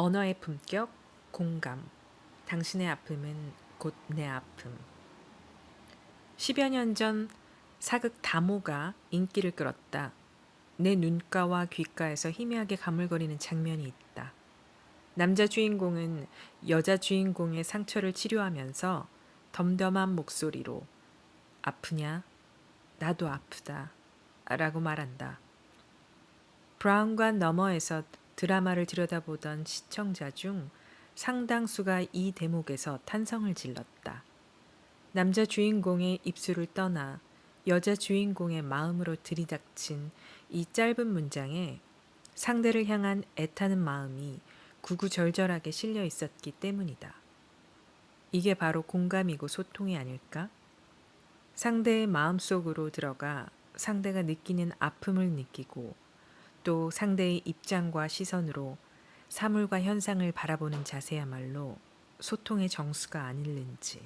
언어의 품격, 공감. 당신의 아픔은 곧 내 아픔. 10여 년 전 사극 다모가 인기를 끌었다. 내 눈가와 귓가에서 희미하게 가물거리는 장면이 있다. 남자 주인공은 여자 주인공의 상처를 치료하면서 덤덤한 목소리로 아프냐? 나도 아프다. 라고 말한다. 브라운관 너머에서 드라마를 들여다보던 시청자 중 상당수가 이 대목에서 탄성을 질렀다. 남자 주인공의 입술을 떠나 여자 주인공의 마음으로 들이닥친 이 짧은 문장에 상대를 향한 애타는 마음이 구구절절하게 실려 있었기 때문이다. 이게 바로 공감이고 소통이 아닐까? 상대의 마음 속으로 들어가 상대가 느끼는 아픔을 느끼고 또 상대의 입장과 시선으로 사물과 현상을 바라보는 자세야말로 소통의 정수가 아닐는지.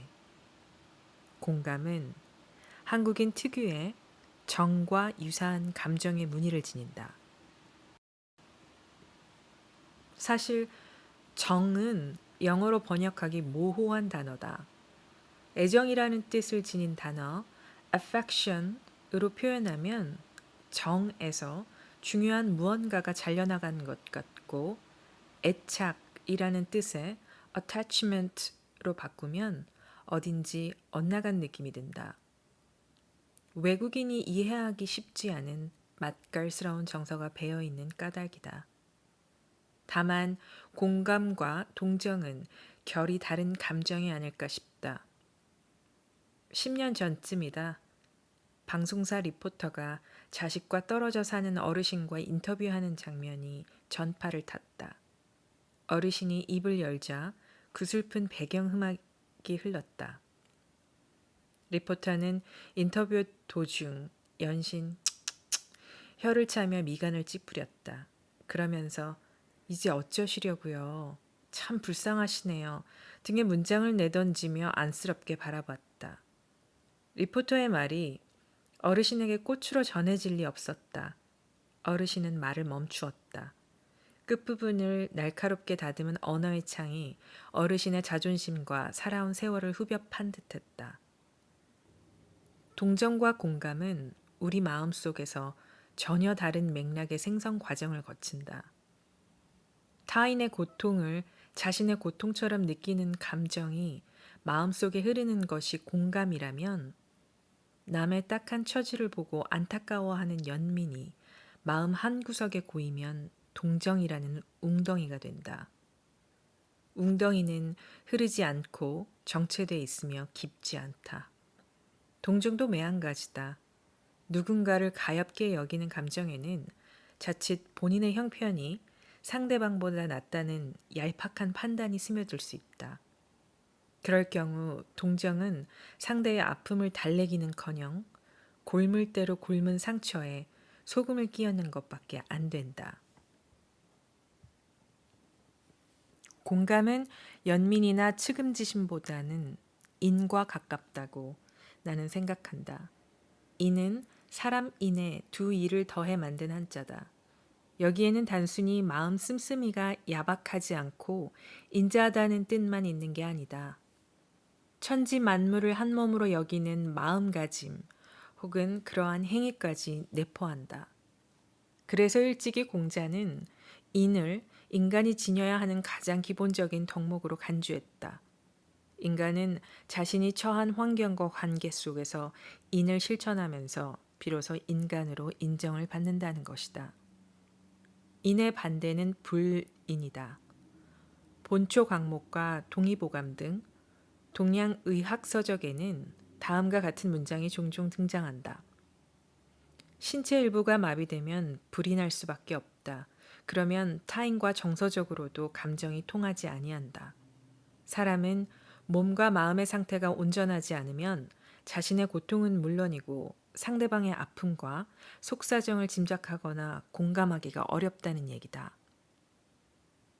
공감은 한국인 특유의 정과 유사한 감정의 무늬를 지닌다. 사실 정은 영어로 번역하기 모호한 단어다. 애정이라는 뜻을 지닌 단어 affection으로 표현하면 정에서 중요한 무언가가 잘려나간 것 같고 애착이라는 뜻의 attachment로 바꾸면 어딘지 엇나간 느낌이 든다. 외국인이 이해하기 쉽지 않은 맛깔스러운 정서가 배어 있는 까닭이다. 다만 공감과 동정은 결이 다른 감정이 아닐까 싶다. 10년 전쯤이다. 방송사 리포터가 자식과 떨어져 사는 어르신과 인터뷰하는 장면이 전파를 탔다. 어르신이 입을 열자 그 슬픈 배경 음악이 흘렀다. 리포터는 인터뷰 도중 연신 혀를 차며 미간을 찌푸렸다. 그러면서 이제 어쩌시려고요. 참 불쌍하시네요. 등에 문장을 내던지며 안쓰럽게 바라봤다. 리포터의 말이 어르신에게 꽃으로 전해질 리 없었다. 어르신은 말을 멈추었다. 끝부분을 날카롭게 다듬은 언어의 창이 어르신의 자존심과 살아온 세월을 후벼 판 듯했다. 동정과 공감은 우리 마음 속에서 전혀 다른 맥락의 생성 과정을 거친다. 타인의 고통을 자신의 고통처럼 느끼는 감정이 마음속에 흐르는 것이 공감이라면 남의 딱한 처지를 보고 안타까워하는 연민이 마음 한구석에 고이면 동정이라는 웅덩이가 된다. 웅덩이는 흐르지 않고 정체돼 있으며 깊지 않다. 동정도 매한가지다. 누군가를 가엽게 여기는 감정에는 자칫 본인의 형편이 상대방보다 낫다는 얄팍한 판단이 스며들 수 있다. 그럴 경우 동정은 상대의 아픔을 달래기는커녕 골물 대로 곪은 상처에 소금을 끼얹는 것밖에 안 된다. 공감은 연민이나 측음지심보다는 인과 가깝다고 나는 생각한다. 인은 사람 인에 두 이를 더해 만든 한자다. 여기에는 단순히 마음 씀씀이가 야박하지 않고 인자하다는 뜻만 있는 게 아니다. 천지 만물을 한 몸으로 여기는 마음가짐 혹은 그러한 행위까지 내포한다. 그래서 일찍이 공자는 인을 인간이 지녀야 하는 가장 기본적인 덕목으로 간주했다. 인간은 자신이 처한 환경과 관계 속에서 인을 실천하면서 비로소 인간으로 인정을 받는다는 것이다. 인의 반대는 불인이다. 본초 강목과 동의보감 등 동양 의학 서적에는 다음과 같은 문장이 종종 등장한다. 신체 일부가 마비되면 불이 날 수밖에 없다. 그러면 타인과 정서적으로도 감정이 통하지 아니한다. 사람은 몸과 마음의 상태가 온전하지 않으면 자신의 고통은 물론이고 상대방의 아픔과 속사정을 짐작하거나 공감하기가 어렵다는 얘기다.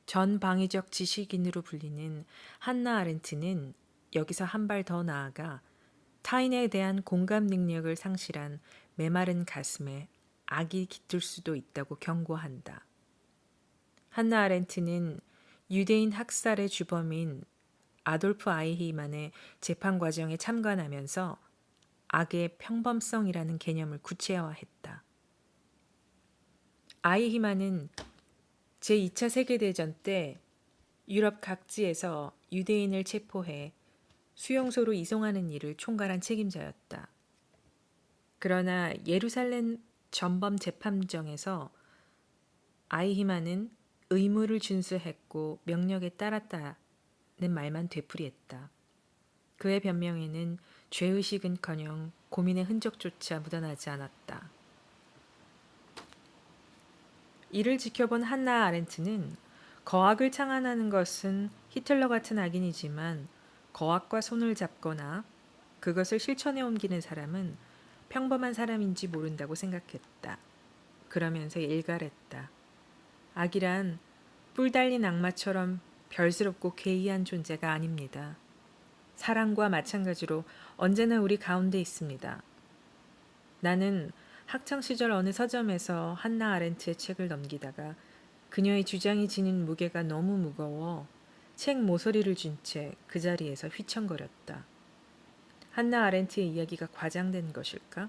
전방위적 지식인으로 불리는 한나 아렌트는 여기서 한 발 더 나아가 타인에 대한 공감 능력을 상실한 메마른 가슴에 악이 깃들 수도 있다고 경고한다. 한나 아렌트는 유대인 학살의 주범인 아돌프 아이히만의 재판 과정에 참관하면서 악의 평범성이라는 개념을 구체화했다. 아이히만은 제2차 세계대전 때 유럽 각지에서 유대인을 체포해 수용소로 이송하는 일을 총괄한 책임자였다. 그러나 예루살렘 전범 재판정에서 아이히만은 의무를 준수했고 명령에 따랐다는 말만 되풀이했다. 그의 변명에는 죄의식은커녕 고민의 흔적조차 묻어나지 않았다. 이를 지켜본 한나 아렌트는 거악을 창안하는 것은 히틀러 같은 악인이지만 거악과 손을 잡거나 그것을 실천에 옮기는 사람은 평범한 사람인지 모른다고 생각했다. 그러면서 일갈했다. 악이란 뿔 달린 악마처럼 별스럽고 괴이한 존재가 아닙니다. 사랑과 마찬가지로 언제나 우리 가운데 있습니다. 나는 학창 시절 어느 서점에서 한나 아렌트의 책을 넘기다가 그녀의 주장이 지닌 무게가 너무 무거워 책 모서리를 쥔 채 그 자리에서 휘청거렸다. 한나 아렌트의 이야기가 과장된 것일까?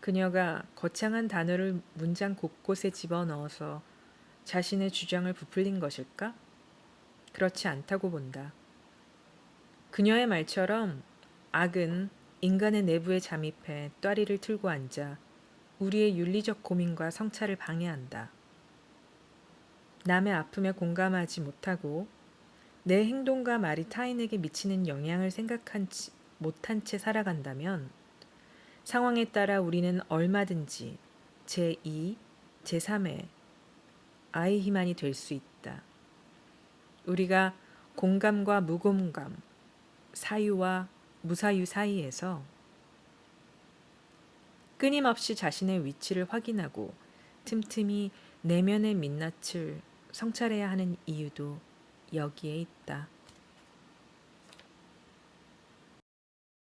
그녀가 거창한 단어를 문장 곳곳에 집어넣어서 자신의 주장을 부풀린 것일까? 그렇지 않다고 본다. 그녀의 말처럼 악은 인간의 내부에 잠입해 또리를 틀고 앉아 우리의 윤리적 고민과 성찰을 방해한다. 남의 아픔에 공감하지 못하고 내 행동과 말이 타인에게 미치는 영향을 생각하지 못한 채 살아간다면 상황에 따라 우리는 얼마든지 제2, 제3의 아이히만이 될 수 있다. 우리가 공감과 무공감, 사유와 무사유 사이에서 끊임없이 자신의 위치를 확인하고 틈틈이 내면의 민낯을 성찰해야 하는 이유도 여기에 있다.